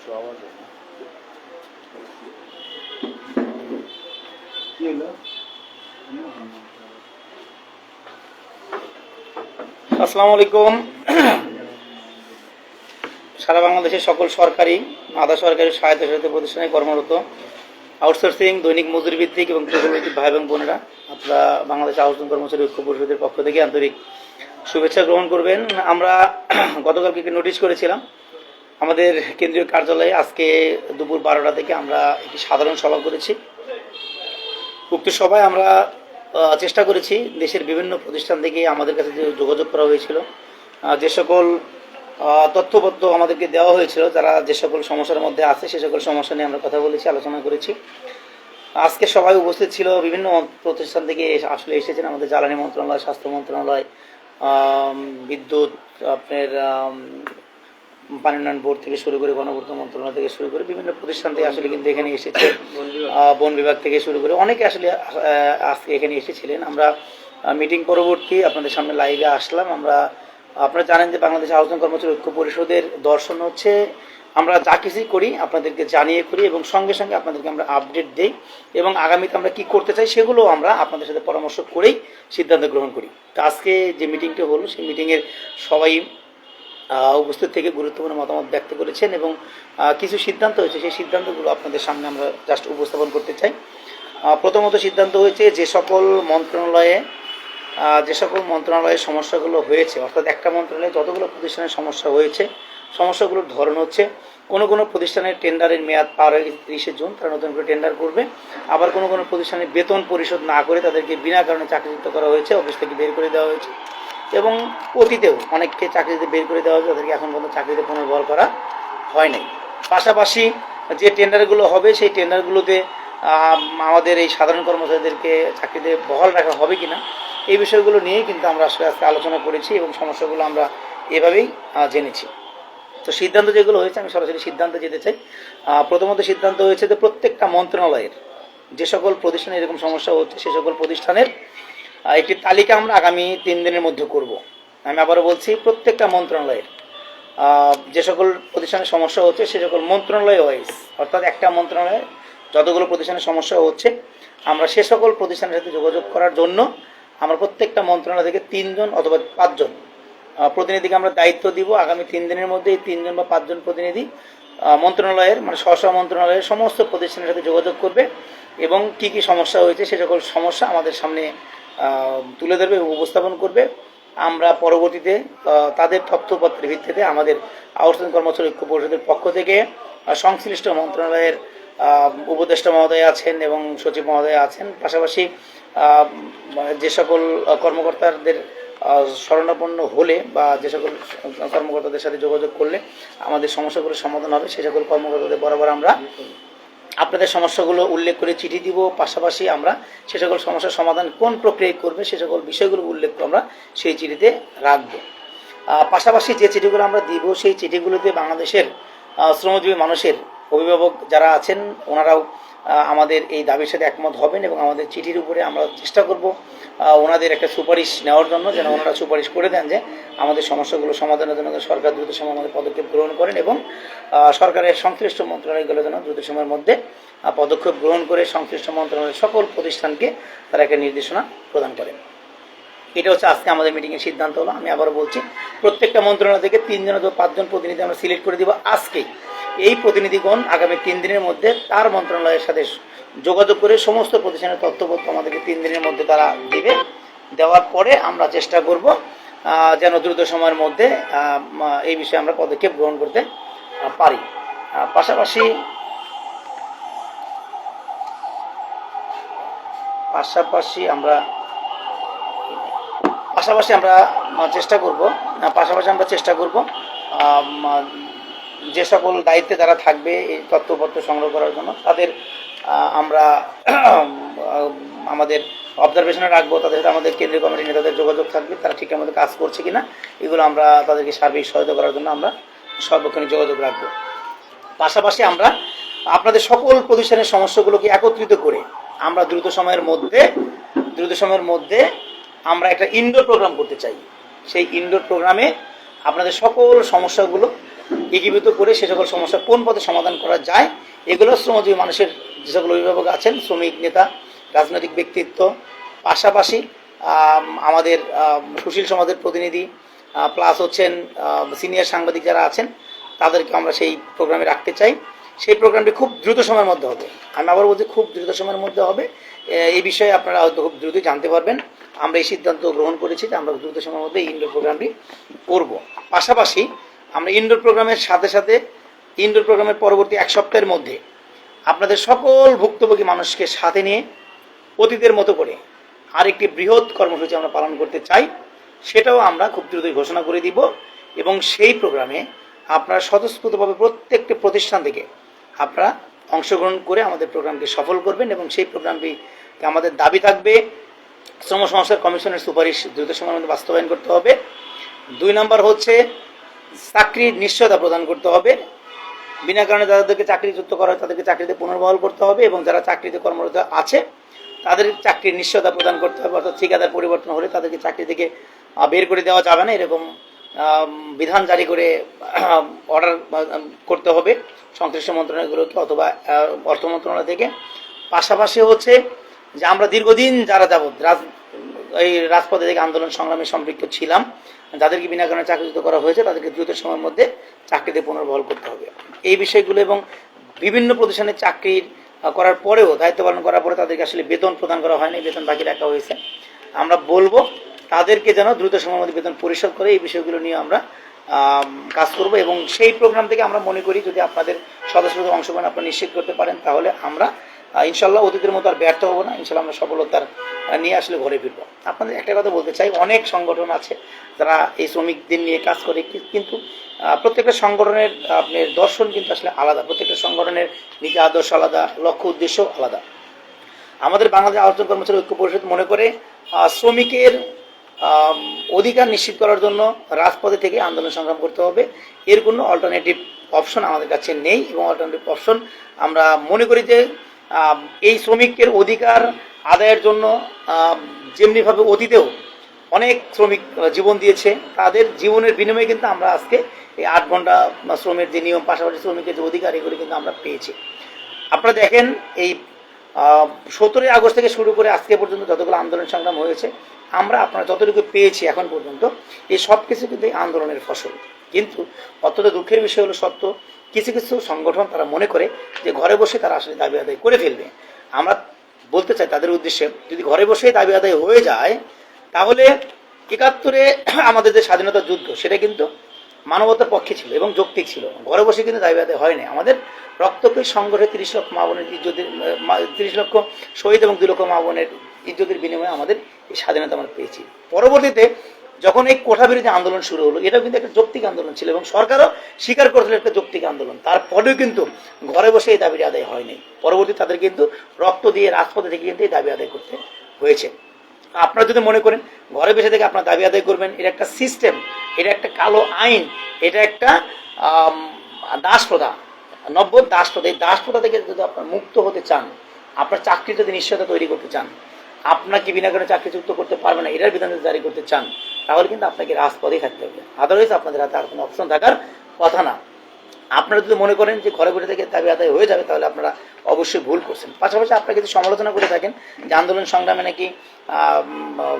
একশো আওয়াজ কি হলো? আসসালামু আলাইকুম। সারা বাংলাদেশের সকল সরকারি আধা সরকারি সহায়তা প্রতিষ্ঠানে কর্মরত আউটসোর্সিং দৈনিক মজুরি ভিত্তিক এবং প্রকল্পিত ভাই এবং বোনেরা, আপনারা বাংলাদেশ আউটসোর্সিং কর্মচারী ঐক্য পরিষদের পক্ষ থেকে আন্তরিক শুভেচ্ছা গ্রহণ করবেন। আমরা গতকালকে একটি নোটিশ করেছিলাম আমাদের কেন্দ্রীয় কার্যালয়ে আজকে দুপুর বারোটা থেকে আমরা একটি সাধারণ সভা করেছি। উক্ত সভায় আমরা চেষ্টা করেছি দেশের বিভিন্ন প্রতিষ্ঠান থেকে আমাদের কাছে যে যোগাযোগ করা হয়েছিল যে সকল তথ্যপত্র আমাদেরকে দেওয়া হয়েছিল, যারা যে সকল সমস্যার মধ্যে আছে সে সকল সমস্যা নিয়ে আমরা কথা বলেছি, আলোচনা করেছি। আজকে সবাই উপস্থিত ছিল বিভিন্ন প্রতিষ্ঠান থেকে আসলে এসেছেন আমাদের জ্বালানি মন্ত্রণালয়, স্বাস্থ্য মন্ত্রণালয় বিদ্যুৎ, আপনার পানি উন্নয়ন বোর্ড থেকে শুরু করে গণপূর্ত মন্ত্রণালয় থেকে শুরু করে বিভিন্ন প্রতিষ্ঠান থেকে আসলে কিন্তু এখানে এসেছে। বন বিভাগ। থেকে শুরু করে অনেকে আসলে আজকে এখানে এসেছিলেন। আমরা মিটিং পরবর্তী আপনাদের সামনে লাইভে আসলাম। আমরা আপনারা জানেন যে বাংলাদেশ আলোচনা কর্মচারী ঐক্য পরিষদের দর্শন হচ্ছে। আমরা যা কিছুই করি আপনাদেরকে জানিয়ে করি এবং সঙ্গে সঙ্গে আপনাদেরকে আমরা আপডেট দেই এবং আগামীতে আমরা কি করতে চাই সেগুলো আমরা আপনাদের সাথে পরামর্শ করেই সিদ্ধান্ত গ্রহণ করি। তো আজকে যে মিটিংটা হলো সেই মিটিংয়ের সবাই উপস্থিত থেকে গুরুত্বপূর্ণ মতামত ব্যক্ত করেছেন এবং কিছু সিদ্ধান্ত হয়েছে। সেই সিদ্ধান্তগুলো আপনাদের সামনে আমরা জাস্ট উপস্থাপন করতে চাই। প্রথমত সিদ্ধান্ত হয়েছে যে সকল মন্ত্রণালয়ে যে সকল মন্ত্রণালয়ের সমস্যাগুলো হয়েছে, অর্থাৎ একটা মন্ত্রণালয়ে যতগুলো প্রতিষ্ঠানের সমস্যা হয়েছে, সমস্যাগুলোর ধরন হচ্ছে, কোনো কোনো প্রতিষ্ঠানের টেন্ডারের মেয়াদ পার হয়ে গেছে তিরিশে জুন, তারা নতুন করে টেন্ডার করবে। আবার কোনো কোনো প্রতিষ্ঠানের বেতন পরিশোধ না করে তাদেরকে বিনা কারণে চাকরিযুক্ত করা হয়েছে, অফিস থেকে বের করে দেওয়া হয়েছে। এবং অতীতেও অনেককে চাকরিতে বের করে দেওয়া হয়েছে, তাদেরকে এখন পর্যন্ত চাকরিতে পুনর্বহাল করা হয় নাই। পাশাপাশি যে টেন্ডারগুলো হবে, সেই টেন্ডারগুলোতে আমাদের এই সাধারণ কর্মচারীদেরকে চাকরিতে বহাল রাখা হবে কি না এই বিষয়গুলো নিয়েই কিন্তু আমরা আস্তে আস্তে আলোচনা করেছি এবং সমস্যাগুলো আমরা এভাবেই জেনেছি। তো সিদ্ধান্ত যেগুলো হয়েছে, আমি সরাসরি সিদ্ধান্ত যেতে চাই। প্রথমত সিদ্ধান্ত হয়েছে যে প্রত্যেকটা মন্ত্রণালয়ের যে সকল প্রতিষ্ঠানে এরকম সমস্যা হচ্ছে, সে সকল প্রতিষ্ঠানের একটি তালিকা আমরা আগামী তিন দিনের মধ্যে করব। আমি আবারও বলছি, প্রত্যেকটা মন্ত্রণালয়ের যে সকল প্রতিষ্ঠানের সমস্যা হচ্ছে, সে সকল মন্ত্রণালয় ওয়াইজ, অর্থাৎ একটা মন্ত্রণালয়ে, যতগুলো প্রতিষ্ঠানের সমস্যা হচ্ছে, আমরা সে সকল প্রতিষ্ঠানের সাথে যোগাযোগ করার জন্য আমরা প্রত্যেকটা মন্ত্রণালয় থেকে তিনজন অথবা পাঁচজন প্রতিনিধিকে আমরা দায়িত্ব দিব। আগামী তিন দিনের মধ্যে এই তিনজন বা পাঁচজন প্রতিনিধি মন্ত্রণালয়ের মানে স্ব মন্ত্রণালয়ের সমস্ত প্রতিষ্ঠানের সাথে যোগাযোগ করবে এবং কি কি সমস্যা হয়েছে, সে সকল সমস্যা আমাদের সামনে তুলে ধরবে এবং উপস্থাপন করবে। আমরা পরবর্তীতে তাদের তথ্যপত্রের ভিত্তিতে আমাদের আউটসোর্সিং কর্মচারী ঐক্য পরিষদের পক্ষ থেকে সংশ্লিষ্ট মন্ত্রণালয়ের উপদেষ্টা মহোদয় আছেন এবং সচিব মহোদয় আছেন। পাশাপাশি যে সকল কর্মকর্তাদের আহ, শরণাপন্ন হলে বা যে সকল কর্মকর্তাদের সাথে যোগাযোগ করলে আমাদের সমস্যাগুলোর সমাধান হবে। সে সকল কর্মকর্তাদের বরাবর আমরা আপনাদের সমস্যাগুলো উল্লেখ করে চিঠি দিব, পাশাপাশি আমরা সে সকল সমস্যার সমাধান কোন প্রক্রিয়ায় করবে সে সকল বিষয়গুলো উল্লেখ করে আমরা সেই চিঠিতে রাখব। পাশাপাশি যে চিঠিগুলো আমরা দিব সেই চিঠিগুলোতে বাংলাদেশের শ্রমজীবী মানুষের অভিভাবক যারা আছেন, ওনারাও আমাদের এই দাবির সাথে একমত হবেন এবং আমাদের চিঠির উপরে আমরা চেষ্টা করব ওনাদের একটা সুপারিশ নেওয়ার জন্য, যেন ওনারা সুপারিশ করে দেন যে আমাদের সমস্যাগুলো সমাধানের জন্য সরকার দ্রুত সময় আমাদের পদক্ষেপ গ্রহণ করেন এবং সরকারের সংশ্লিষ্ট মন্ত্রণালয়গুলো যেন দ্রুত সময়ের মধ্যে পদক্ষেপ গ্রহণ করে সংশ্লিষ্ট মন্ত্রণালয়ের সকল প্রতিষ্ঠানকে তারা একটা নির্দেশনা প্রদান করেন। এটা হচ্ছে আজকে আমাদের মিটিংয়ের সিদ্ধান্ত হলো। আমি আবারও বলছি, প্রত্যেকটা মন্ত্রণালয় থেকে তিনজন অথবা পাঁচজন প্রতিনিধি আমরা সিলেক্ট করে দিব আজকেই। এই প্রতিনিধিগণ আগামী তিন দিনের মধ্যে তার মন্ত্রণালয়ের সাথে যোগাযোগ করে সমস্ত প্রতিষ্ঠানের তথ্যপত্র আমাদেরকে তিন দিনের মধ্যে তারা দিবে। দেওয়ার পরে আমরা চেষ্টা করব যেন দ্রুত সময়ের মধ্যে এই বিষয়ে আমরা পদক্ষেপ গ্রহণ করতে পারি। পাশাপাশি পাশাপাশি আমরা পাশাপাশি আমরা চেষ্টা করব পাশাপাশি আমরা চেষ্টা করব যে সকল দায়িত্বে যারা থাকবে এই তথ্যপত্র সংগ্রহ করার জন্য, তাদের আমরা আমাদের অবজারভেশনে রাখব, তাদের সাথে আমাদের কেন্দ্রীয় কমিটির নেতাদের যোগাযোগ থাকবে, তারা ঠিক আমাদের কাজ করছে কিনা, এগুলো আমরা তাদেরকে সার্বিক সহায়তা করার জন্য আমরা সর্বক্ষণিক যোগাযোগ রাখব। পাশাপাশি আমরা আপনাদের সকল প্রতিষ্ঠানের সমস্যাগুলোকে একত্রিত করে আমরা দ্রুত সময়ের মধ্যে, দ্রুত সময়ের মধ্যে আমরা একটা ইনডোর প্রোগ্রাম করতে চাই। সেই ইনডোর প্রোগ্রামে আপনাদের সকল সমস্যাগুলো একীভূত করে সে সকল সমস্যা কোন পথে সমাধান করা যায়, এগুলো শ্রমজীবী মানুষের যে সকল অভিভাবক আছেন, শ্রমিক, নেতা, রাজনৈতিক ব্যক্তিত্ব, পাশাপাশি আমাদের সুশীল সমাজের প্রতিনিধি প্লাস হচ্ছেন সিনিয়র সাংবাদিক যারা আছেন, তাদেরকে আমরা সেই প্রোগ্রামে রাখতে চাই। সেই প্রোগ্রামটি খুব দ্রুত সময়ের মধ্যে হবে। আমি আবার বলছি খুব দ্রুত সময়ের মধ্যে হবে। এই বিষয়ে আপনারা হয়তো খুব দ্রুত জানতে পারবেন। আমরা এই সিদ্ধান্ত গ্রহণ করেছি যে আমরা দ্রুত সময়ের মধ্যে এই ইনডোর প্রোগ্রামটি করব। পাশাপাশি আমরা ইনডোর প্রোগ্রামের সাথে সাথে ইনডোর প্রোগ্রামের পরবর্তী এক সপ্তাহের মধ্যে আপনাদের সকল ভুক্তভোগী মানুষকে সাথে নিয়ে অতীতের মতো করে আরেকটি বৃহৎ কর্মসূচি আমরা পালন করতে চাই, সেটাও আমরা খুব দ্রুতই ঘোষণা করে দিব এবং সেই প্রোগ্রামে আপনারা স্বতঃস্ফূর্তভাবে প্রত্যেকটি প্রতিষ্ঠান থেকে আপনারা অংশগ্রহণ করে আমাদের প্রোগ্রামকে সফল করবেন এবং সেই প্রোগ্রামটি আমাদের দাবি থাকবে। শ্রম সংস্কার কমিশনের সুপারিশ দ্রুত সময়ের মধ্যে বাস্তবায়ন করতে হবে। দুই নম্বর হচ্ছে চাকরির নিশ্চয়তা প্রদান করতে হবে। বিনা কারণে যাদেরকে চাকরিচ্যুত করা হয়, তাদেরকে চাকরিতে পুনর্বহাল করতে হবে এবং যারা চাকরিতে কর্মরত আছে, তাদের চাকরির নিশ্চয়তা প্রদান করতে হবে। অর্থাৎ ঠিকাদার পরিবর্তন হলে তাদেরকে চাকরি থেকে বের করে দেওয়া যাবে না। এরকম বিধান জারি করে অর্ডার করতে হবে সংশ্লিষ্ট মন্ত্রণালয়গুলোকে অথবা অর্থ মন্ত্রণালয় থেকে। পাশাপাশি হচ্ছে যে আমরা দীর্ঘদিন যারা যাবৎ রাজ, এই রাজপথে থেকে আন্দোলন সংগ্রামে সম্পৃক্ত ছিলাম যাদেরকে বিনা কারণে চাকরিচ্যুত করা হয়েছে, তাদেরকে দ্রুত সময়ের মধ্যে চাকরিতে পুনর্বহাল করতে হবে। এই বিষয়গুলো এবং বিভিন্ন প্রতিষ্ঠানে চাকরির করার পরেও, দায়িত্ব পালন করার পরে তাদেরকে আসলে বেতন প্রদান করা হয়নি, বেতন বাকি রাখা হয়েছে। আমরা বলব, তাদেরকে যেন দ্রুত সময়ের মধ্যে বেতন পরিশোধ করে এই বিষয়গুলো নিয়ে আমরা কাজ করব এবং সেই প্রোগ্রাম থেকে আমরা মনে করি যদি আপনাদের সদস্যদের অংশগ্রহণ আপনারা নিশ্চিত করতে পারেন, তাহলে আমরা ইনশাল্লাহ অতীতের মতো আর ব্যর্থ হব না। ইনশাল্লাহ আমরা সফলতার নিয়ে আসলে ঘরে ফিরবো। আপনাদের একটা কথা বলতে চাই, অনেক সংগঠন আছে যারা এই শ্রমিকদের নিয়ে কাজ করে কিন্তু প্রত্যেকটা সংগঠনের আপনার দর্শন কিন্তু আসলে আলাদা। প্রত্যেকটা সংগঠনের নীতি আদর্শ আলাদা, লক্ষ্য, উদ্দেশ্য আলাদা। আমাদের বাংলাদেশ আলোচনা কর্মচারী ঐক্য পরিষদ মনে করে শ্রমিকের অধিকার নিশ্চিত করার জন্য রাজপথে থেকে আন্দোলন সংগ্রাম করতে হবে। এর কোনো অল্টারনেটিভ অপশন আমাদের কাছে নেই এবং অল্টারনেটিভ অপশন আমরা মনে করি যে এই শ্রমিকের অধিকার আদায়ের জন্য যেমনিভাবে অতীতেও অনেক শ্রমিক জীবন দিয়েছে, তাদের জীবনের বিনিময়ে কিন্তু আমরা আজকে এই আট ঘণ্টা শ্রমের যে নিয়ম, পাশাপাশি শ্রমিকের যে অধিকার, এগুলি কিন্তু আমরা পেয়েছি। আপনারা দেখেন এই সতেরোই আগস্ট থেকে শুরু করে আজকে পর্যন্ত যতগুলো আন্দোলন সংগ্রাম হয়েছে, আমরা আপনারা যতটুকু পেয়েছি এখন পর্যন্ত, এই সব কিছু কিন্তু আন্দোলনের ফসল। কিন্তু অত্যন্ত দুঃখের বিষয় হলো সত্য, কিছু কিছু সংগঠন তারা মনে করে যে ঘরে বসে তারা আসলে দাবি আদায় করে ফেলবে। আমরা বলতে চাই তাদের উদ্দেশ্যে, যদি ঘরে বসেই দাবি আদায় হয়ে যায়, তাহলে একাত্তরে আমাদের যে স্বাধীনতা যুদ্ধ, সেটা কিন্তু মানবতার পক্ষে ছিল এবং যৌক্তিক ছিল। ঘরে বসে কিন্তু দাবি আদায় হয়নি। আমাদের রক্তকে সংগ্রহে তিরিশ লক্ষ মা বোনের ইজ্জতের তিরিশ লক্ষ শহীদ এবং দুই লক্ষ মা বোনের ইজ্জতের বিনিময়ে আমাদের এই স্বাধীনতা আমরা পেয়েছি। পরবর্তীতে যখন এই কোঠা বিরোধী আন্দোলন শুরু হলো এটাও কিন্তু একটা যৌক্তিক আন্দোলন ছিল এবং সরকারও স্বীকার করেছিল একটা যৌক্তিক আন্দোলন। তারপরেও কিন্তু ঘরে বসে এই দাবি আদায় হয়নি। পরবর্তী তাদের কিন্তু রক্ত দিয়ে রাজপথে থেকে কিন্তু এই দাবি আদায় করতে হয়েছে। আপনারা যদি মনে করেন ঘরে বসে থেকে আপনার দাবি আদায় করবেন এটা একটা সিস্টেম এটা একটা কালো আইন এটা একটা আম, দাস প্রথা নব্য দাস প্রথা এই দাস প্রথা থেকে যদি আপনার মুক্ত হতে চান আপনার চাকরি যদি নিশ্চয়তা তৈরি করতে চান আপনাকে বিনা কারণে চাকরিযুক্ত করতে পারবে না, এটার বিধান জারি করতে চান, তাহলে কিন্তু আপনাকে রাজপথেই থাকতে হবে। আদারওয়াইজ আপনাদের হাতে আর কোনো অপশন থাকার কথা না। আপনারা যদি মনে করেন যে ঘরে বসে থেকে দাবি আদায় হয়ে যাবে, তাহলে আপনারা অবশ্যই ভুল করছেন। পাশাপাশি আপনারা যদি সমালোচনা করে থাকেন যে আন্দোলন সংগ্রামে নাকি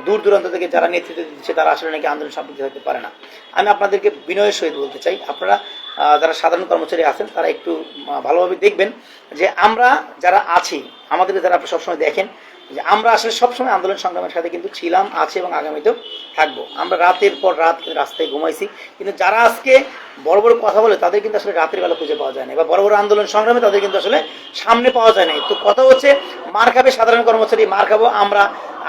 দূর দূরান্ত থেকে যারা নেতৃত্ব দিচ্ছে, তারা আসলে নাকি আন্দোলন সম্পৃক্ত থাকতে পারে না। আমি আপনাদেরকে বিনয়ের সহিত বলতে চাই, আপনারা যারা সাধারণ কর্মচারী আছেন, তারা একটু ভালোভাবে দেখবেন যে আমরা যারা আছি আমাদেরকে যারা সবসময় দেখেন যে আমরা আসলে সবসময় আন্দোলন সংগ্রামের সাথে কিন্তু ছিলাম, আছে এবং আগামীতেও থাকব। আমরা রাতের পর রাত রাস্তায় ঘুমাইছি। কিন্তু যারা আজকে বড় বড় কথা বলে, তাদের কিন্তু আসলে রাতের বেলা খুঁজে পাওয়া যায় না বা বড় বড় আন্দোলন সংগ্রামে তাদের কিন্তু আসলে সামনে পাওয়া যায় না তো কথা হচ্ছে, মার খাবে সাধারণ কর্মচারী, মার খাব আমরা।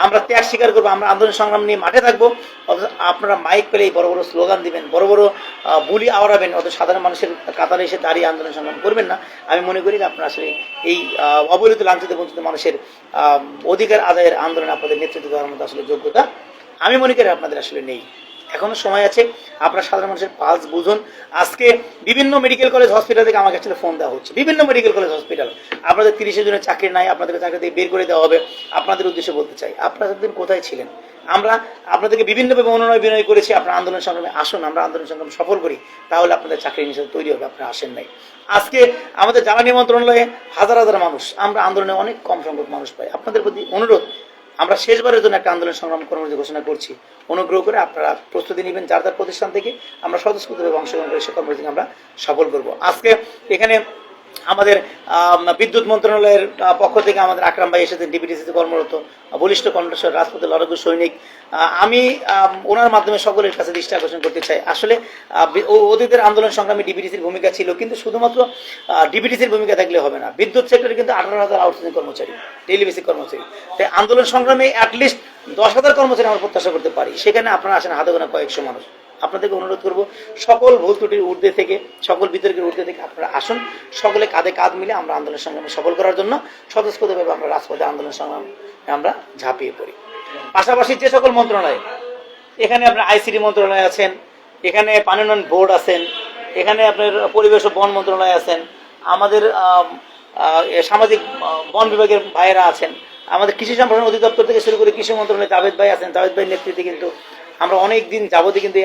আমরা ত্যাগ স্বীকার করব, আমরা আন্দোলন সংগ্রাম নিয়ে মাঠে থাকব। অথচ আপনারা মাইক পেলে এই বড় বড় স্লোগান দিবেন, বড় বড় বুলি আওড়াবেন। অত সাধারণ মানুষের কাতারে এসে দাঁড়িয়ে আন্দোলন সংগ্রাম করবেন না। আমি মনে করি আপনারা আসলে এই অবহেলিত, লাঞ্ছিত, বঞ্চিত মানুষের অধিকার আদায়ের আন্দোলন আপনাদের নেতৃত্ব দেওয়ার মতো আসলে যোগ্যতা আমি মনে করি আপনাদের আসলে নেই। এখনও সময় আছে। আপনারা সাধারণ মানুষের পালস বুঝুন। আজকে বিভিন্ন মেডিকেল কলেজ হসপিটাল থেকে আমার কাছে ফোন দেওয়া হচ্ছে। বিভিন্ন মেডিকেল কলেজ হসপিটাল আপনাদের তিরিশে জনের চাকরি নাই আপনাদেরকে চাকরি থেকে বের করে দেওয়া হবে। আপনাদের উদ্দেশ্যে বলতে চাই, আপনারা এতদিন কোথায় ছিলেন? আমরা আপনাদেরকে বিভিন্নভাবে অনুনয় বিনয় করেছি, আপনার আন্দোলন সংগ্রামে আসুন, আমরা আন্দোলন সংগ্রাম সফল করি। তাহলে আপনাদের চাকরি নিষেধ তৈরি হবে, আপনারা আসেন নাই। আজকে আমাদের জ্বালানি মন্ত্রণালয়ে হাজার হাজার মানুষ, আমরা আন্দোলনে অনেক কম সংখ্যক মানুষ পাই। আপনাদের প্রতি অনুরোধ আমরা শেষবারের জন্য একটা আন্দোলন সংগ্রাম কর্মসূচি ঘোষণা করছি, অনুগ্রহ করে আপনারা প্রস্তুতি নেবেন যার যার প্রতিষ্ঠান থেকে আমরা স্বতঃস্ফূর্তভাবে অংশগ্রহণ করে সে কর্মসূচি আমরা সফল করব। আজকে এখানে আমাদের বিদ্যুৎ মন্ত্রণালয়ের পক্ষ থেকে আমাদের আকরাম ভাই এসেছেন ডিবিটিসিতে কর্মরত বলিষ্ঠ কণ্ঠস্বর, রাজপথের লড়াকু সৈনিক। আমি ওনার মাধ্যমে সকলের কাছে দৃষ্টি আকর্ষণ করতে চাই। আসলে অতীতের আন্দোলন সংগ্রামে ডিবিটিসির ভূমিকা ছিল, কিন্তু শুধুমাত্র ডিবিটিসির ভূমিকা থাকলে হবে না। বিদ্যুৎ সেক্টরে কিন্তু আঠারো হাজার আউটসোর্সিং কর্মচারী টেলিভিসি কর্মচারী। তাই আন্দোলন সংগ্রামে অ্যাটলিস্ট দশ হাজার কর্মচারী আমরা প্রত্যাশা করতে পারি। সেখানে আপনারা আসেন হাতে গোনা কয়েকশো মানুষ। আপনাদেরকে অনুরোধ করব, সকল ভুল ত্রুটির ঊর্ধ্বে থেকে, সকল বিতর্কের ঊর্ধ্বে থেকে আপনারা আসুন। সকলে কাঁধে কাঁধ মিলে আমরা আন্দোলন সংগ্রামে সফল করার জন্য স্বতঃস্ফূর্তভাবে আমরা রাজপথে আন্দোলন সংগ্রামে আমরা ঝাঁপিয়ে পড়ি। পাশাপাশি যে সকল মন্ত্রণালয়, এখানে আপনার আইসিডি মন্ত্রণালয় আছেন, এখানে পানি উন্নয়ন বোর্ড আছেন, এখানে আপনার পরিবেশ ও বন মন্ত্রণালয় আছেন, আমাদের সামাজিক বন বিভাগের ভাইয়েরা আছেন, আমাদের কৃষি সম্প্রসারণ অধিদপ্তর থেকে শুরু করে কৃষি মন্ত্রণালয়ে, জাভেদ ভাই আছেন, জাভেদ ভাইয়ের নেতৃত্বে কিন্তু আমরা অনেক দিন যাবতীয় কিন্তু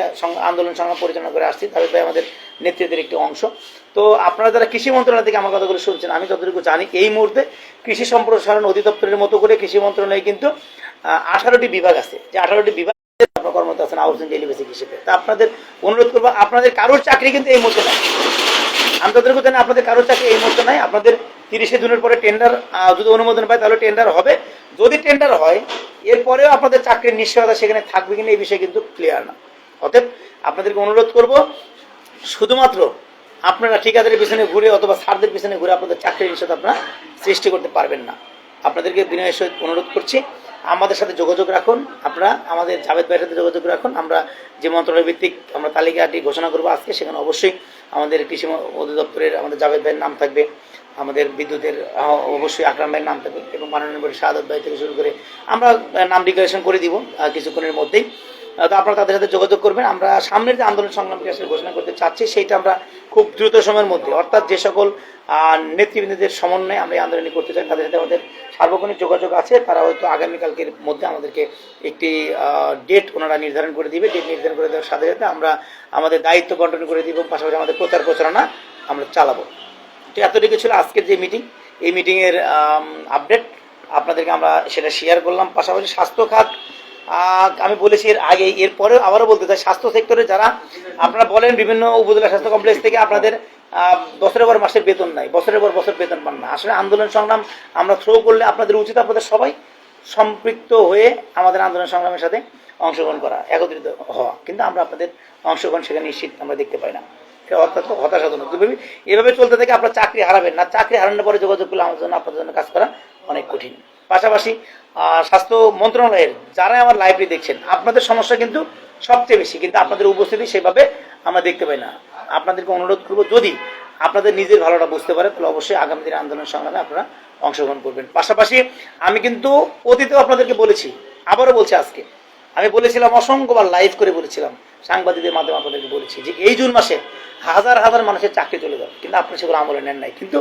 আন্দোলন সংগ্রাম পরিচালনা করে আসছি। তাদের ভাই আমাদের নেতৃত্বের একটি অংশ। তো আপনারা যারা কৃষি মন্ত্রণালয় থেকে আমার কথাগুলো শুনছেন, আমি যতটুকু জানি, এই মুহূর্তে কৃষি সম্প্রসারণ অধিদপ্তরের মতো করে কৃষি মন্ত্রণালয়ে কিন্তু আঠারোটি বিভাগ আছে। যে আঠারোটি বিভাগ আপনার কর্মরত আছেন আউটসোর্সিং ডেলিভারি হিসেবে। তা আপনাদের অনুরোধ করব, আপনাদের কারোর চাকরি কিন্তু এই মুহূর্তে নাই। আমি তাদেরকে জানি আপনাদের কারোর চাকরি এই মুহূর্তে নাই। আপনাদের তিরিশে জুনের পরে টেন্ডার যদি অনুমোদন পায় তাহলে টেন্ডার হবে। যদি টেন্ডার হয়, এরপরেও আপনাদের চাকরির নিশ্চয়তা সেখানে থাকবে কিনা এই বিষয়ে কিন্তু ক্লিয়ার না। অতএব আপনাদেরকে অনুরোধ করব, শুধুমাত্র আপনারা ঠিকাদারের পিছনে ঘুরে অথবা সারদের পিছনে ঘুরে আপনাদের চাকরির নিশ্চয়তা আপনারা সৃষ্টি করতে পারবেন না। আপনাদেরকে বিনয়ের সহিত অনুরোধ করছি। আমাদের সাথে যোগাযোগ রাখুন। আপনারা আমাদের জাভেদ ভাইয়ের সাথে যোগাযোগ রাখুন। আমরা যে মন্ত্রণালয় ভিত্তিক আমরা তালিকাটি ঘোষণা করব আজকে, সেখানে অবশ্যই আমাদের কৃষি অধিদপ্তরের আমাদের জাভেদ ভাইয়ের নাম থাকবে, আমাদের বিদ্যুতের অবশ্যই আকরাম ভাইয়ের নাম থাকবে এবং মাননীয় শাহাদ ভাই থেকে শুরু করে আমরা নাম ডিক্লারেশন করে দিব কিছুক্ষণের মধ্যেই। আপনারা তাদের সাথে যোগাযোগ করবেন। আমরা সামনের যে আন্দোলন সংগ্রামকে আসলে ঘোষণা করতে চাচ্ছি সেইটা আমরা খুব দ্রুত সময়ের মধ্যে, অর্থাৎ যে সকল নেতৃবৃন্দদের সমন্বয়ে আমরা এই আন্দোলনটি করতে চাই, তাদের সাথে আমাদের সার্বক্ষণিক যোগাযোগ আছে। তারা হয়তো আগামীকালকের মধ্যে আমাদেরকে একটি ডেট ওনারা নির্ধারণ করে দিবে। ডেট নির্ধারণ করে দেওয়ার সাথে সাথে আমরা আমাদের দায়িত্ব বন্টন করে দিব, পাশাপাশি আমাদের প্রচার প্রচারণা আমরা চালাবো। তো এতটুকু ছিল আজকের যে মিটিং এই মিটিংয়ের আপডেট আপনাদেরকে আমরা সেটা শেয়ার করলাম, পাশাপাশি স্বাস্থ্য খাত আমি বলেছি এর আগে, এরপরেও আবারও বলতে চাই, স্বাস্থ্য সেক্টরে যারা, আপনারা বলেন বিভিন্ন উপজেলা স্বাস্থ্য কমপ্লেক্স থেকে আপনাদের বছরের পর মাসের বেতন নাই, বছরের পর বছর বেতন পান না। আসলে আন্দোলন সংগ্রাম আমরা থ্রো করলে আপনাদের উচিত আপনাদের সবাই সম্পৃক্ত হয়ে আমাদের আন্দোলন সংগ্রামের সাথে অংশগ্রহণ করা, একত্রিত হওয়া। কিন্তু আমরা আপনাদের অংশগ্রহণ সেখানে নিশ্চিত আমরা দেখতে পাই না। অত্যন্ত হতাশাজনক। এভাবে চলতে থেকে আপনার চাকরি হারাবেন না। চাকরি হারানোর পরে যোগাযোগ করলে আমাদের জন্য, আপনাদের জন্য কাজ করা অনেক কঠিন। পাশাপাশি স্বাস্থ্য মন্ত্রণালয়ের যারা আমার লাইব্রেরি দেখছেন, আপনাদের সমস্যা কিন্তু সবচেয়ে বেশি, কিন্তু আপনাদের উপস্থিতি সেভাবে আমরা দেখতে পাই না। আপনাদেরকে অনুরোধ করব, যদি আপনাদের নিজের ভালোটা বুঝতে পারে, তাহলে অবশ্যই আগামী দিনের আন্দোলন সংগ্রামে আপনারা অংশগ্রহণ করবেন। পাশাপাশি আমি কিন্তু অতীতেও আপনাদেরকে বলেছি, আবারও বলছি আজকে, আমি বলেছিলাম, অসংখ্যবার লাইভ করে বলেছিলাম, সাংবাদিকদের মাধ্যমে আপনাদেরকে বলেছি যে এই জুন মাসে হাজার হাজার মানুষের চাকরি চলে যাবে, কিন্তু আপনারা সেগুলো আমলে নেন নাই। কিন্তু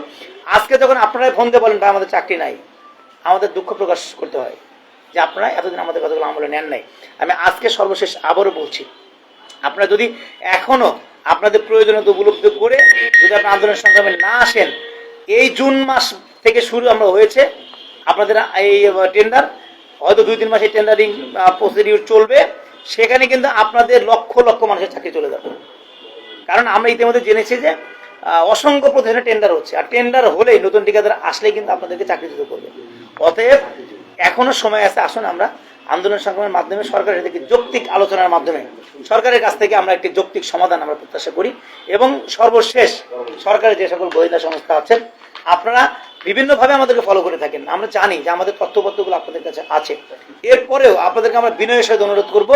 আজকে যখন আপনারাই ফোন দিয়ে বলেন, ভাই, আমাদের চাকরি নাই। আমাদের দুঃখ প্রকাশ করতে হয় যে আপনারা এতদিন আমাদের কথাগুলো আমলে নেন নাই। আমি আজকে সর্বশেষ আবারও বলছি, আপনারা যদি এখনও আপনাদের প্রয়োজনীয়তা উপলব্ধি করে যদি আপনার আন্দোলন সংগ্রামে না আসেন, এই জুন মাস থেকে শুরু আমরা হয়েছে, আপনাদের এই টেন্ডার হয়তো দুই তিন মাসে টেন্ডারিং প্রসিডিউর চলবে, সেখানে কিন্তু আপনাদের লক্ষ লক্ষ মানুষের চাকরি চলে যাবে। কারণ আমরা ইতিমধ্যে জেনেছি যে অসংখ্য প্রতিষ্ঠানে টেন্ডার হচ্ছে, আর টেন্ডার হলেই নতুন ঠিকাদার আসলেই কিন্তু আপনাদেরকে চাকরি দিতে করবে অতএব এখনও সময় আছে, আসুন আমরা আন্দোলন সংগ্রামের মাধ্যমে সরকারের থেকে যৌক্তিক আলোচনার মাধ্যমে সরকারের কাছ থেকে আমরা একটি যৌক্তিক সমাধান আমরা প্রত্যাশা করি এবং সর্বশেষ সরকারের যে সকল গোয়েন্দা সংস্থা আছেন আপনারা বিভিন্নভাবে আমাদেরকে ফলো করে থাকেন। আমরা জানি যে আমাদের তথ্যপত্রগুলো আপনাদের কাছে আছে। এরপরেও আপনাদেরকে আমরা বিনয়ের সাথে অনুরোধ করব,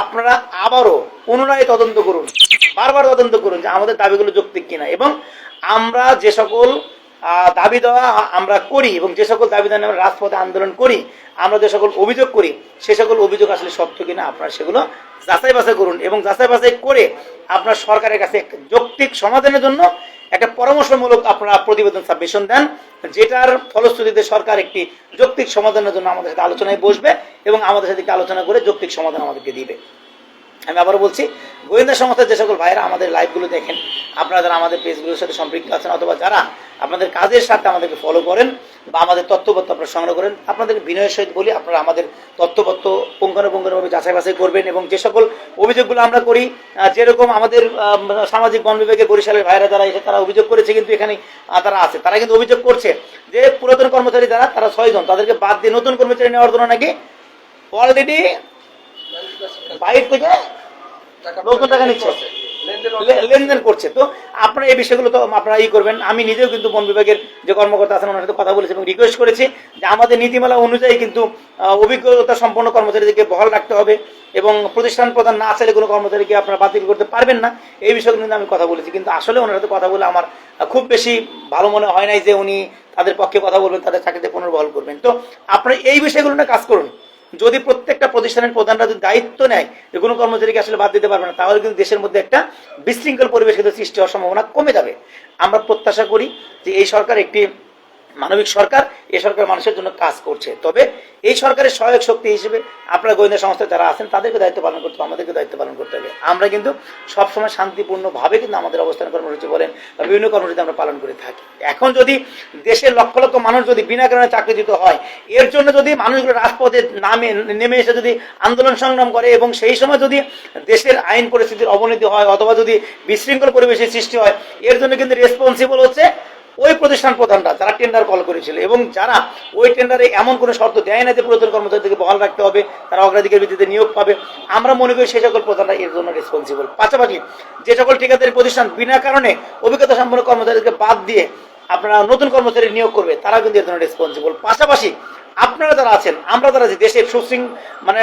আপনারা আবারও পুনরায় তদন্ত করুন, বারবার তদন্ত করুন যে আমাদের দাবিগুলো যৌক্তিক কিনা এবং আমরা যে সকল দাবি দেওয়া আমরা করি এবং যে সকল দাবি দেওয়া আমরা রাজপথে আন্দোলন করি, আমরা যে সকল অভিযোগ করি, সে সকল অভিযোগ আসলে সত্য কিনা আপনারা সেগুলো যাচাই বাছাই করুন এবং যাচাই বাছাই করে আপনার সরকারের কাছে যৌক্তিক সমাধানের জন্য একটা পরামর্শমূলক আপনারা প্রতিবেদন সাবমিশন দেন, যেটার ফলশ্রুতিতে সরকার একটি যৌক্তিক সমাধানের জন্য আমাদের সাথে আলোচনায় বসবে এবং আমাদের সাথে আলোচনা করে যৌক্তিক সমাধান আমাদেরকে দিবে। আমি আবারও বলছি, গোয়েন্দা সংস্থার যে সকল ভাইরা আমাদের লাইভগুলো দেখেন, আপনারা যারা আমাদের পেজগুলোর সাথে সম্পৃক্ত আছেন অথবা যারা আপনাদের কাজের সাথে আমাদেরকে ফলো করেন বা আমাদের তথ্যপত্র আপনারা সংগ্রহ করেন। আপনাদের বিনয়ের সহিত বলি আপনারা আমাদের তথ্যপত্র পুঙ্খানুপুঙ্খানুভাবে যাচাই বাছাই করবেন এবং যে সকল অভিযোগগুলো আমরা করি যেরকম আমাদের সামাজিক বন বিভাগের বরিশালের ভাইরা যারা এসে তারা অভিযোগ করেছে কিন্তু এখানে তারা আছে। তারা কিন্তু অভিযোগ করছে যে পুরাতন কর্মচারী যারা তারা ছয়জন তাদেরকে বাদ দিয়ে নতুন কর্মচারী নেওয়ার জন্য নাকি অলরেডি বাইরে থেকে নতুন টাকা নিচ্ছে। লেনদেন করছে। তো আপনারা এই বিষয়গুলো তো আপনারা ই করবেন। আমি নিজেও কিন্তু বন বিভাগের যে কর্মকর্তা আছেন, ওনার সাথে কথা বলেছি এবং রিকোয়েস্ট করেছি যে আমাদের নীতিমালা অনুযায়ী কিন্তু অভিজ্ঞতা সম্পন্ন কর্মচারীদেরকে বহাল রাখতে হবে এবং প্রতিষ্ঠান প্রধান না চাইলে কোনো কর্মচারীকে আপনারা বাতিল করতে পারবেন না। এই বিষয়গুলো কিন্তু আমি কথা বলেছি। কিন্তু আসলে ওনার সাথে কথা বলে আমার খুব বেশি ভালো মনে হয় নাই যে উনি তাদের পক্ষে কথা বলবেন, তাদের চাকরিতে পুনর্বহাল করবেন। তো আপনারা এই বিষয়গুলো নিয়ে কাজ করুন। যদি প্রত্যেকটা প্রতিষ্ঠানের প্রধানরা যদি দায়িত্ব নেয় যে কোনো কর্মচারীকে আসলে বাদ দিতে পারবে না, তাহলে কিন্তু দেশের মধ্যে একটা বিশৃঙ্খল পরিবেশ কিন্তু সৃষ্টি হওয়ার সম্ভাবনা কমে যাবে। আমরা প্রত্যাশা করি যে এই সরকার একটি মানবিক সরকার, এ সরকার মানুষের জন্য কাজ করছে। তবে এই সরকারের সহায়ক শক্তি হিসেবে আপনার গোয়েন্দা সংস্থা যারা আছেন, তাদেরকে দায়িত্ব পালন করতে হবে, আমাদেরকে দায়িত্ব পালন করতে হবে। আমরা কিন্তু সবসময় শান্তিপূর্ণভাবে কিন্তু আমাদের অবস্থান কর্মসূচি বলেন বা বিভিন্ন কর্মসূচি আমরা পালন করে থাকি। এখন যদি দেশের লক্ষ লক্ষ মানুষ যদি বিনা কারণে চাকরিচ্যুত হয়, এর জন্য যদি মানুষগুলো রাজপথে নামে, নেমে এসে যদি আন্দোলন সংগ্রাম করে এবং সেই সময় যদি দেশের আইন পরিস্থিতির অবনতি হয় অথবা যদি বিশৃঙ্খল পরিবেশের সৃষ্টি হয়, এর জন্য কিন্তু রেসপন্সিবল হচ্ছে ওই প্রতিষ্ঠান প্রধানরা যারা টেন্ডার কল করেছিল এবং যারা ওই টেন্ডারে এমন কোনো শর্ত দেয় না যে পুরাতন কর্মচারীদেরকে বহাল রাখতে হবে, তারা অগ্রাধিকার ভিত্তিতে নিয়োগ পাবে। আমরা মনে করি সেই সকল প্রধানরা এর জন্য রেসপন্সিবল পাশাপাশি যে সকল ঠিকাদারি প্রতিষ্ঠান বিনা কারণে অভিজ্ঞতা সম্পন্ন কর্মচারীদেরকে বাদ দিয়ে আপনারা নতুন কর্মচারী নিয়োগ করবে তারা কিন্তু এর জন্য রেসপন্সিবল পাশাপাশি আপনারা যারা আছেন আমরা যারা দেশের সুশৃং মানে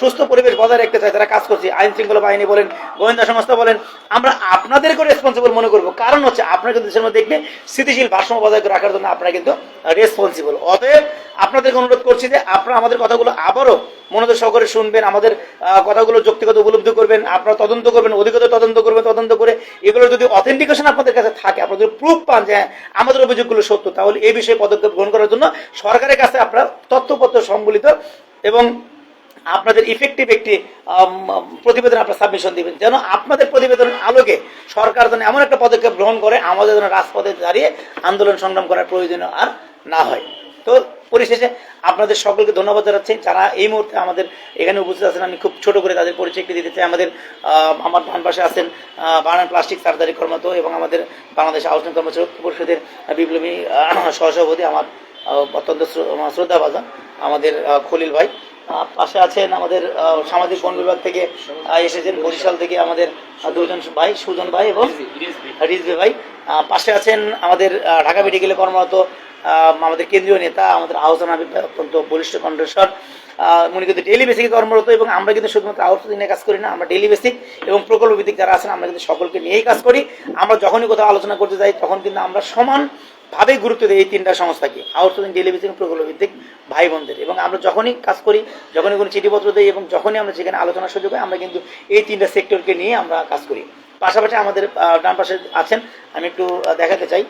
সুস্থ পরিবেশ বজায় রাখতে চাই তারা কাজ করছি আইন শৃঙ্খলা বাহিনী বলেন গোয়েন্দা সংস্থা বলেন আমরা আপনাদেরকে রেসপন্সিবল মনে করব। কারণ হচ্ছে আপনারা কিন্তু দেশের মধ্যে দেখবে স্থিতিশীল ভারসাম্য বজায় রাখার জন্য আপনারা কিন্তু রেসপন্সিবল অতএব আপনাদেরকে অনুরোধ করছি যে আপনারা আমাদের কথাগুলো আবারও মনোযোগ সহকারে শুনবেন আমাদের কথাগুলো যুক্তিগত উপলব্ধি করবেন আপনারা তদন্ত করবেন অধিকতর তদন্ত করবেন তদন্ত করে এগুলো যদি অথেন্টিকেশন আপনাদের কাছে থাকে আপনাদের প্রুফ পান যে হ্যাঁ, আমাদের অভিযোগগুলো সত্য তাহলে এই বিষয়ে পদক্ষেপ গ্রহণ করার জন্য সরকারের কাছে আপনারা তথ্যপত্র সম্বলিত এবং আপনাদের ইফেক্টিভ একটি প্রতিবেদন আপনারা সাবমিশন দিবেন। যেন আপনাদের প্রতিবেদনের আলোকে সরকার যেন এমন একটা পদক্ষেপ গ্রহণ করে, আমাদের যেন রাজপথে দাঁড়িয়ে আন্দোলন সংগ্রাম করার প্রয়োজন আর না হয়। তো পরিশেষে আপনাদের সকলকে ধন্যবাদ জানাচ্ছি। যারা এই মুহূর্তে আমাদের এখানে উপস্থিত আছেন, আমি খুব ছোট করে তাদের পরিচয় একটু দিতে চাই। আমাদের আমার ডান পাশে আছেন বানান প্লাস্টিক সার্জারি কর্মরত এবং আমাদের বাংলাদেশ আউটসোর্সিং কর্মচারী পরিষদের বিপ্লবী সহসভাপতি আমার অত্যন্ত শ্র- আমার শ্রদ্ধা ভাজন আমাদের খলিল ভাই। পাশে আছেন আমাদের সামাজিক বন বিভাগ থেকে এসেছেন বরিশাল থেকে আমাদের দুজন ভাই সুজন ভাই এবং রিজভি ভাই। পাশে আছেন আমাদের ঢাকা মেডিকেলে কর্মরত আমাদের কেন্দ্রীয় নেতা আমাদের আহসান হাবিব অত্যন্ত বলিষ্ঠ কণ্ঠস্বর। উনি কিন্তু ডেলি বেসিকে কর্মরত এবং আমরা কিন্তু শুধুমাত্র আউটসোর্সিং নিয়ে কাজ করি না আমরা ডেলি বেসিক এবং প্রকল্প ভিত্তিক যারা আছেন আমরা কিন্তু সকলকে নিয়েই কাজ করি। আমরা যখনই কোথাও আলোচনা করতে যাই তখন কিন্তু আমরা সমান ভাবে গুরুত্ব দিই এই তিনটা সংস্থাকে আউটসোর্সিং বেসিক প্রকল্প ভিত্তিক ভাই বোনদের এবং আমরা যখনই কাজ করি যখনই কোনো চিঠিপত্র দিই এবং যখনই আমরা যেখানে আলোচনার সুযোগ হয় আমরা কিন্তু এই তিনটা সেক্টরকে নিয়ে আমরা কাজ করি। পাশাপাশি আমাদের ডান পাশে আছেন আমি একটু দেখাতে চাই।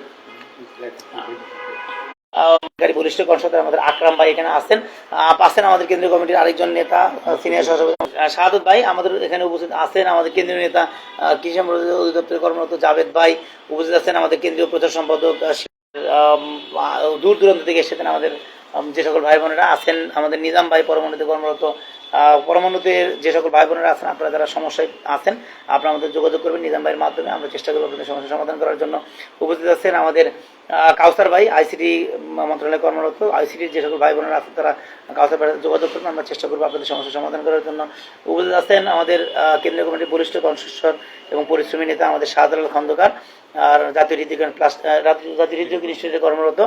বলিষ্ঠ কনসালটার আমাদের আকরাম ভাই এখানে আসছেন আহ, আছেন আমাদের কেন্দ্রীয় কমিটির আরেকজন নেতা সিনিয়র সহসভাপতি শাহাদত ভাই। আমাদের এখানে উপস্থিত আছেন আমাদের কেন্দ্রীয় নেতা কৃষি সমৃদ্ধি অধিদপ্তরে কর্মরত জাভেদ ভাই। উপস্থিত আছেন আমাদের কেন্দ্রীয় প্রচার সম্পাদক দূর দূরান্ত থেকে এসেছেন আমাদের যে সকল ভাই বোনেরা আছেন আমাদের নিজাম ভাই পরমাণুতে কর্মরত আহ, পরমাণুতের যে সকল ভাই বোনেরা আছেন আপনারা যারা সমস্যায় আছেন আপনারা আমাদের যোগাযোগ করবেন নিজাম ভাইয়ের মাধ্যমে আমরা চেষ্টা করব আপনাদের সমস্যার সমাধান করার জন্য। উপস্থিত আছেন আমাদের কাউসার ভাই আইসিটি মন্ত্রণালয়ে কর্মরত আইসিটির যে সকল ভাই বোনেরা আছেন তারা কাউসার ভাইয়ের যোগাযোগ করবেন আমরা চেষ্টা করব আপনাদের সমস্যার সমাধান করার জন্য। উপস্থিত আছেন আমাদের কেন্দ্রীয় কমিটির বরিষ্ঠ কনসেশ্বর এবং পরিশ্রমী নেতা আমাদের শাহজালাল খন্দকার। আর জাতীয় হৃদরোগ প্লাস জাতীয় হৃদরোগ ইনস্টিটিউটে কর্মরত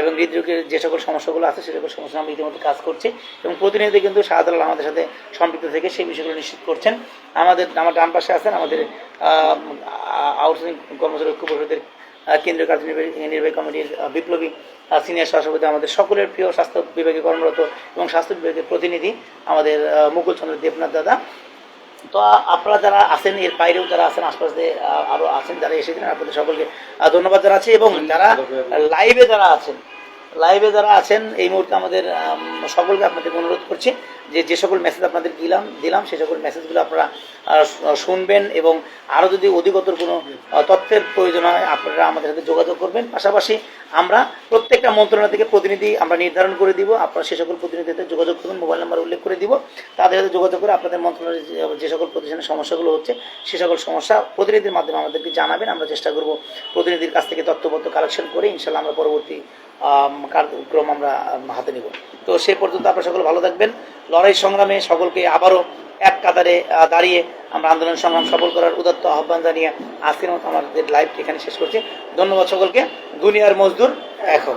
এবং হৃদরোগের যে সকল সমস্যাগুলো আছে, সে সকল সমস্যা আমরা ইতিমধ্যে কাজ করছি। এবং প্রতিনিধি কিন্তু শাহজালাল আমাদের সাথে সম্পৃক্ত থেকে সেই বিষয়গুলো নিশ্চিত করছেন। আমাদের, আমার ডান পাশে আছেন আমাদের আউটসোর্সিং কর্মচারী ঐক্য পরিষদের কেন্দ্রীয় কার্যনির্বাহী নির্বাহী কমিটির বিপ্লবী সিনিয়র সহসভাপতি, আমাদের সকলের প্রিয় স্বাস্থ্য বিভাগে কর্মরত এবং স্বাস্থ্য বিভাগের প্রতিনিধি আমাদের মুকুল চন্দ্র দেবনাথ দাদা। তো আপনারা যারা আছেন, এর বাইরেও যারা আছেন, আশপাশ আরও আছেন, যারা এসেছেন আপনাদের সকলকে ধন্যবাদ জানাচ্ছি। এবং যারা লাইভে যারা আছেন লাইভে যারা আছেন, এই মুহূর্তে আমাদের সকলকে আপনাদের অনুরোধ করছি যে যে সকল মেসেজ আপনাদের দিলাম দিলাম, সে সকল মেসেজগুলো আপনারা শুনবেন এবং আরও যদি অধিকতর কোনো তথ্যের প্রয়োজন হয়, আপনারা আমাদের সাথে যোগাযোগ করবেন। পাশাপাশি আমরা প্রত্যেকটা মন্ত্রণালয় থেকে প্রতিনিধি আমরা নির্ধারণ করে দিব। আপনারা সে সকল প্রতিনিধিদের যোগাযোগ করবেন মোবাইল নাম্বার উল্লেখ করে দিব। তাদের সাথে যোগাযোগ করে আপনাদের মন্ত্রণালয়ে যে- যে সকল প্রতিষ্ঠানের সমস্যাগুলো হচ্ছে, সে সকল সমস্যা প্রতিনিধির মাধ্যমে আমাদেরকে জানাবেন। আমরা চেষ্টা করব প্রতিনিধির কাছ থেকে তথ্যপত্র কালেকশন করে ইনশাল্লাহ আমরা পরবর্তী কার্যক্রম আমরা হাতে নিব। তো সে পর্যন্ত আপনারা সকল ভালো থাকবেন। লড়াই সংগ্রামে সকলকে আবারও এক কাতারে দাঁড়িয়ে আমরা আন্দোলন সংগ্রাম সফল করার উদাত্ত আহ্বান জানিয়ে আজকের মতো আমাদের লাইভ এখানে শেষ করছি। ধন্যবাদ সকলকে। দুনিয়ার মজদুর এখন